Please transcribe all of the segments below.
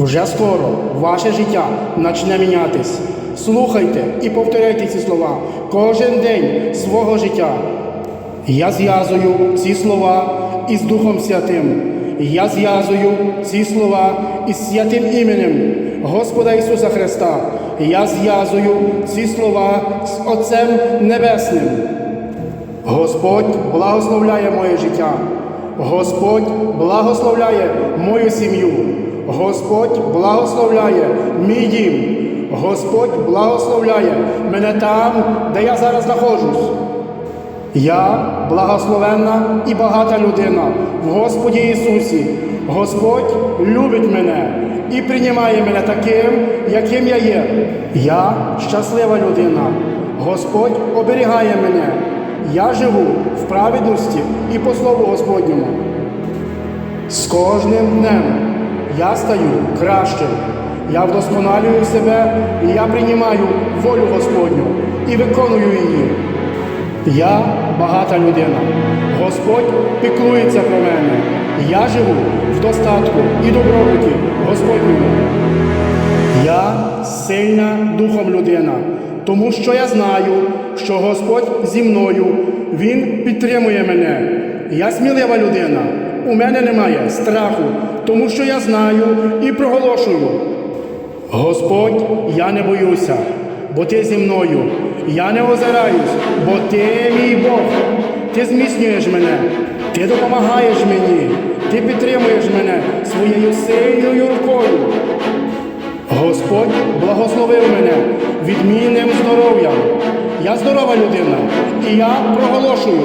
Вже скоро ваше життя почне мінятись. Слухайте і повторяйте ці слова кожен день свого життя. Я зв'язую ці слова із Духом Святим. Я зв'язую ці слова із святим іменем Господа Ісуса Христа. Я зв'язую ці слова з Отцем Небесним. Господь благословляє моє життя. Господь благословляє мою сім'ю. Господь благословляє мій дім. Господь благословляє мене там, де я зараз знаходжусь. Я благословенна і багата людина в Господі Ісусі. Господь любить мене і приймає мене таким, яким я є. Я щаслива людина. Господь оберігає мене. Я живу в праведності і по слову Господньому. З кожним днем я стаю кращим. Я вдосконалюю себе і я приймаю волю Господню і виконую її. Я багата людина. Господь піклується про мене. Я живу в достатку і добробуті Господньому. Я сильна духом людина, тому що я знаю, що Господь зі мною, Він підтримує мене. Я смілива людина. У мене немає страху, тому що я знаю і проголошую. Господь, я не боюся, бо ти зі мною. Я не озираюсь, бо ти мій Бог. Ти зміцнюєш мене, ти допомагаєш мені, ти підтримуєш мене своєю сильною рукою. Господь благословив мене відмінним здоров'ям. Я здорова людина, і я проголошую.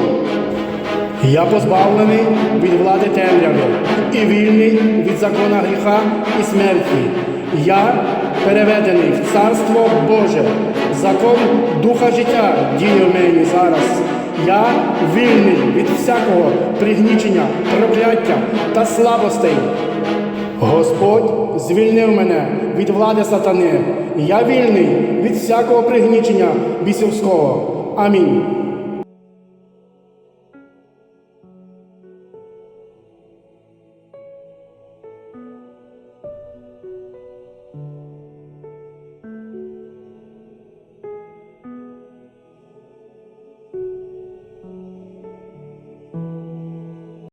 Я позбавлений від влади темряви і вільний від закона гріха і смерті. Я переведений в Царство Боже. Закон Духа життя діє в мені зараз. Я вільний від всякого пригнічення, прокляття та слабостей. Господь звільнив мене від влади сатани. Я вільний від всякого пригнічення бісівського. Амінь.